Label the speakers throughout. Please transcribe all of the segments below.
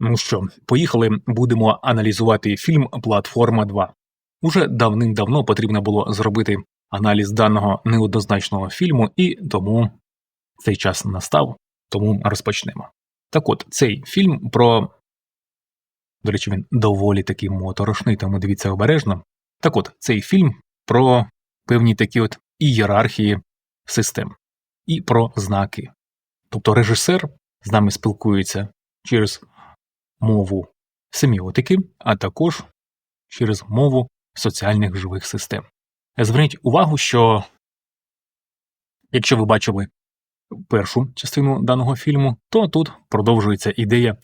Speaker 1: Ну що, поїхали, будемо аналізувати фільм Платформа 2. Уже давним-давно потрібно було зробити аналіз даного неоднозначного фільму, і тому цей час настав, тому розпочнемо. Так от, цей фільм про. До речі, він доволі такий моторошний, тому дивіться обережно. Так от, цей фільм про певні такі от ієрархії систем і про знаки. Тобто режисер з нами спілкується через мову семіотики, а також через мову соціальних живих систем. Зверніть увагу, що якщо ви бачили першу частину даного фільму, то тут продовжується ідея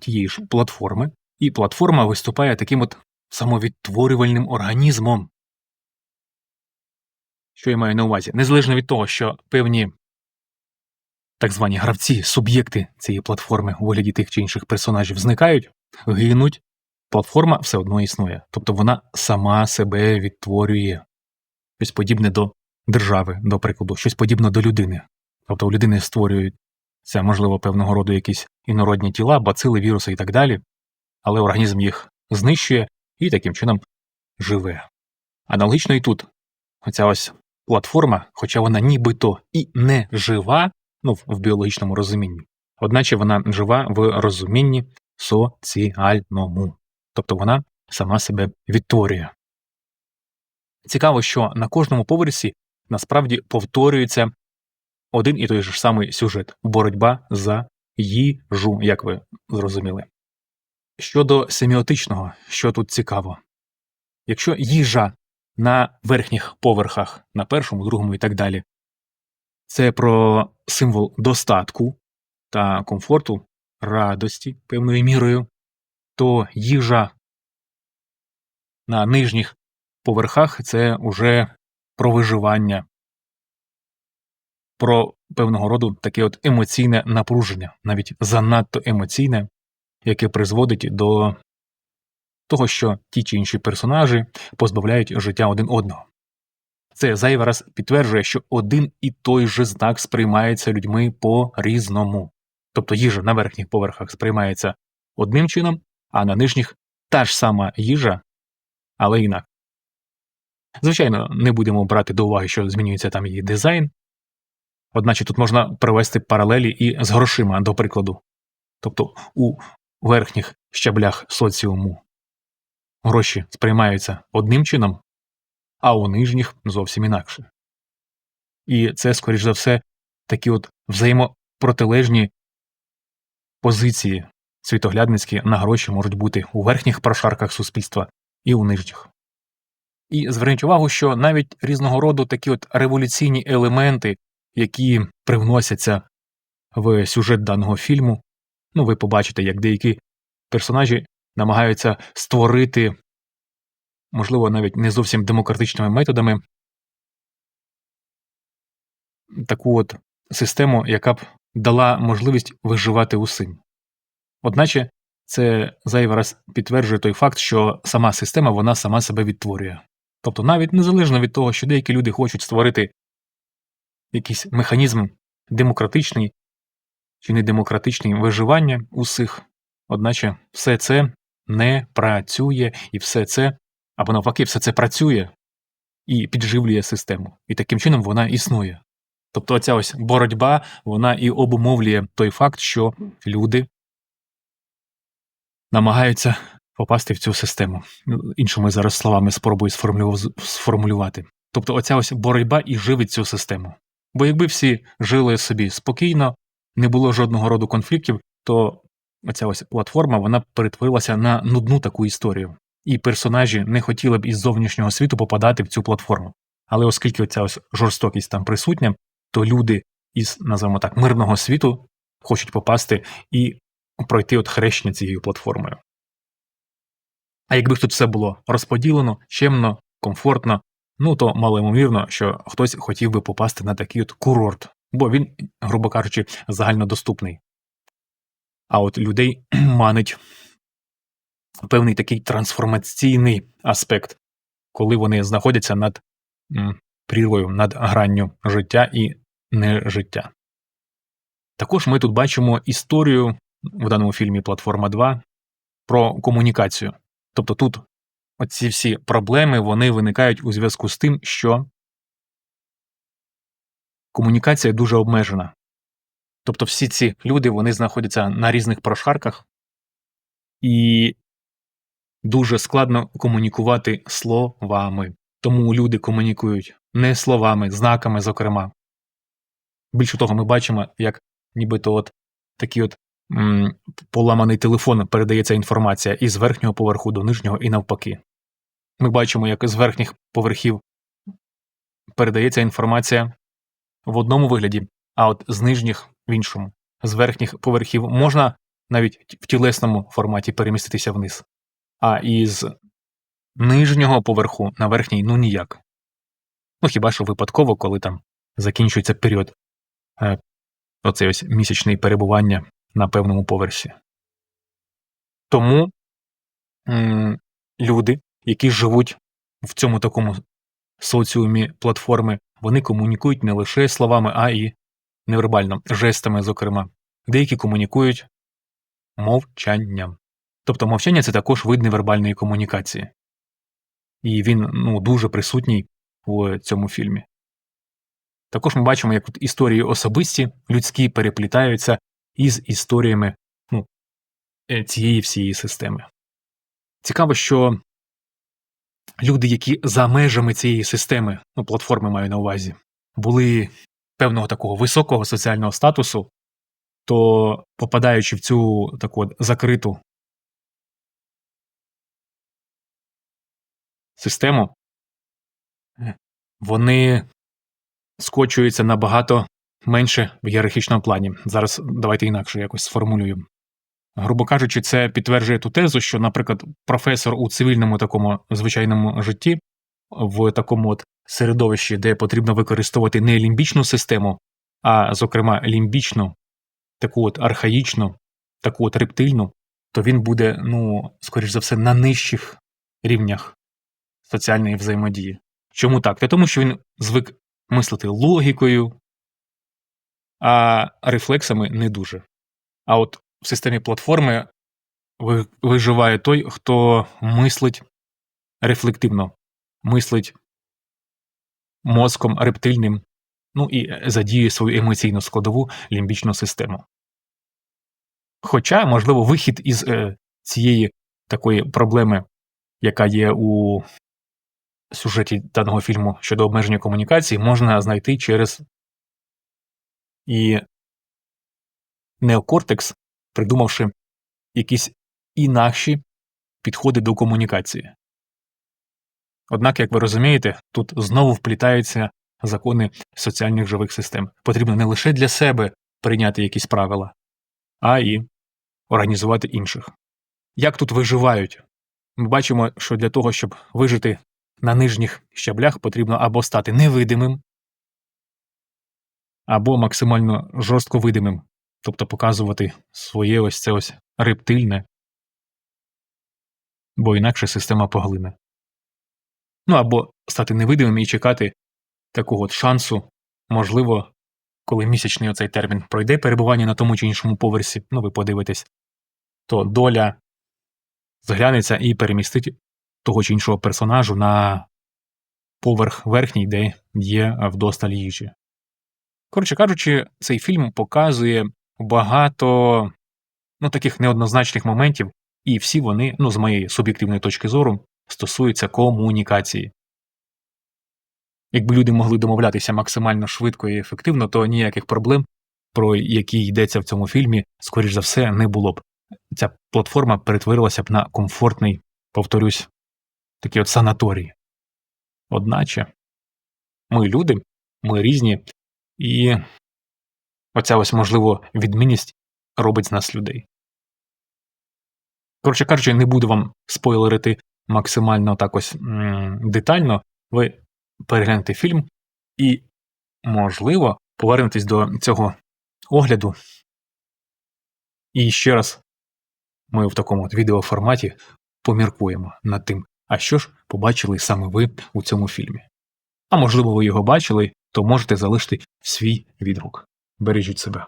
Speaker 1: тієї ж платформи, і платформа виступає таким от самовідтворювальним організмом. Що я маю на увазі? Незалежно від того, що певні так звані гравці, суб'єкти цієї платформи у вигляді тих чи інших персонажів зникають, гинуть, платформа все одно існує. Тобто вона сама себе відтворює щось подібне до держави, до прикладу, щось подібне до людини. Тобто у людини створюються, можливо, певного роду якісь інородні тіла, бацили, віруси і так далі, але організм їх знищує і таким чином живе. Аналогічно і тут оця ось платформа, хоча вона нібито і не жива, ну, в біологічному розумінні, одначе вона жива в розумінні соціальному, тобто вона сама себе відтворює. Цікаво, що на кожному поверсі насправді повторюється один і той же самий сюжет боротьба за їжу, як ви зрозуміли. Щодо семіотичного, що тут цікаво, якщо їжа на верхніх поверхах, на першому, другому і так далі, це про символ достатку та комфорту, радості певною мірою, то їжа на нижніх поверхах це уже про виживання, про певного роду таке от емоційне напруження, навіть занадто емоційне, яке призводить до того, що ті чи інші персонажі позбавляють життя один одного. Це зайвий раз підтверджує, що один і той же знак сприймається людьми по різному. Тобто їжа на верхніх поверхах сприймається одним чином, а на нижніх та ж сама їжа, але інак. Звичайно, не будемо брати до уваги, що змінюється там її дизайн, одначе тут можна провести паралелі і з грошима, до прикладу. Тобто у верхніх щаблях соціуму гроші сприймаються одним чином, а у нижніх зовсім інакше. І це, скоріш за все, такі от взаємопротилежні позиції світоглядницькі на гроші можуть бути у верхніх прошарках суспільства і у нижніх. І зверніть увагу, що навіть різного роду такі от революційні елементи, які привносяться в сюжет даного фільму, ну ви побачите, як деякі персонажі намагаються створити можливо, навіть не зовсім демократичними методами, таку от систему, яка б дала можливість виживати усім. Одначе це зайвий раз підтверджує той факт, що сама система вона сама себе відтворює. Тобто, навіть незалежно від того, що деякі люди хочуть створити якийсь механізм демократичний чи недемократичний виживання усіх, одначе все це не працює і все це або навпаки, все це працює і підживлює систему. І таким чином вона існує. Тобто оця ось боротьба, вона і обумовлює той факт, що люди намагаються попасти в цю систему. Ну, іншими зараз словами спробую сформулювати. Тобто оця ось боротьба і живить цю систему. Бо якби всі жили собі спокійно, не було жодного роду конфліктів, то оця ось платформа вона перетворилася на нудну таку історію і персонажі не хотіли б із зовнішнього світу попадати в цю платформу. Але оскільки оця ось жорстокість там присутня, то люди із, називаємо так, мирного світу хочуть попасти і пройти от хрещення цією платформою. А якби тут все було розподілено, чемно, комфортно, ну то малоймовірно, що хтось хотів би попасти на такий от курорт, бо він, грубо кажучи, загальнодоступний. А от людей манить певний такий трансформаційний аспект, коли вони знаходяться над прірвою, над гранню життя і нежиття. Також ми тут бачимо історію в даному фільмі Платформа 2 про комунікацію. Тобто тут оці всі проблеми вони виникають у зв'язку з тим, що комунікація дуже обмежена. Тобто всі ці люди вони знаходяться на різних прошарках, і дуже складно комунікувати словами. Тому люди комунікують не словами, знаками, зокрема. Більше того, ми бачимо, як нібито от такий от м, поламаний телефон передається інформація із верхнього поверху до нижнього і навпаки. Ми бачимо, як з верхніх поверхів передається інформація в одному вигляді, а от з нижніх в іншому. З верхніх поверхів можна навіть в тілесному форматі переміститися вниз, а із нижнього поверху на верхній ну ніяк. Ну хіба що випадково, коли там закінчується період е, оцей ось місячний перебування на певному поверсі. Тому м люди, які живуть в цьому такому соціумі платформи, вони комунікують не лише словами, а і невербально, жестами, зокрема. Деякі комунікують мовчанням. Тобто мовчання це також вид невербальної комунікації. І він ну, дуже присутній у цьому фільмі. Також ми бачимо, як історії особисті, людські переплітаються із історіями ну, е, цієї всієї системи. Цікаво, що люди, які за межами цієї системи, ну, платформи маю на увазі, були певного такого високого соціального статусу, то попадаючи в цю таку закриту систему, вони скочуються набагато менше в ієрархічному плані. Зараз давайте інакше якось сформулюємо. Грубо кажучи, це підтверджує ту тезу, що, наприклад, професор у цивільному такому звичайному житті, в такому от середовищі, де потрібно використовувати не лімбічну систему, а, зокрема, лімбічну, таку от архаїчну, таку от рептильну, то він буде, ну, скоріш за все, на нижчих рівнях соціальної взаємодії. Чому так? Та тому що він звик мислити логікою, а рефлексами не дуже. А от в системі платформи виживає той, хто мислить рефлективно, мислить мозком рептильним, ну і задіює свою емоційну складову лімбічну систему. Хоча, можливо, вихід із е, цієї такої проблеми, яка є у сюжеті даного фільму щодо обмеження комунікації, можна знайти через і неокортекс, придумавши якісь інакші підходи до комунікації. Однак, як ви розумієте, тут знову вплітаються закони соціальних живих систем. Потрібно не лише для себе прийняти якісь правила, а і організувати інших. Як тут виживають? Ми бачимо, що для того, щоб вижити на нижніх щаблях, потрібно або стати невидимим, або максимально жорстко видимим, тобто показувати своє ось це ось рептильне, бо інакше система поглине. Ну або стати невидимим і чекати такого от шансу, можливо, коли місячний оцей термін пройде перебування на тому чи іншому поверсі, ну ви подивитесь, то доля зглянеться і перемістить того чи іншого персонажу на поверх верхній, де є вдосталь їжі. Коротше кажучи, цей фільм показує багато ну, таких неоднозначних моментів, і всі вони, ну, з моєї суб'єктивної точки зору, стосуються комунікації. Якби люди могли домовлятися максимально швидко і ефективно, то ніяких проблем, про які йдеться в цьому фільмі, скоріш за все, не було б. Ця платформа перетворилася б на комфортний, повторюсь, такий от санаторій. Одначе ми люди, ми різні, і оця ось, можливо, відмінність робить з нас людей. Коротше кажучи, не буду вам спойлерити максимально так ось детально. Ви переглянете фільм і, можливо, повернетесь до цього огляду. І ще раз ми в такому от відеоформаті поміркуємо над тим, а що ж побачили саме ви у цьому фільмі. А можливо, ви його бачили, то можете залишити свій відгук. Бережіть себе.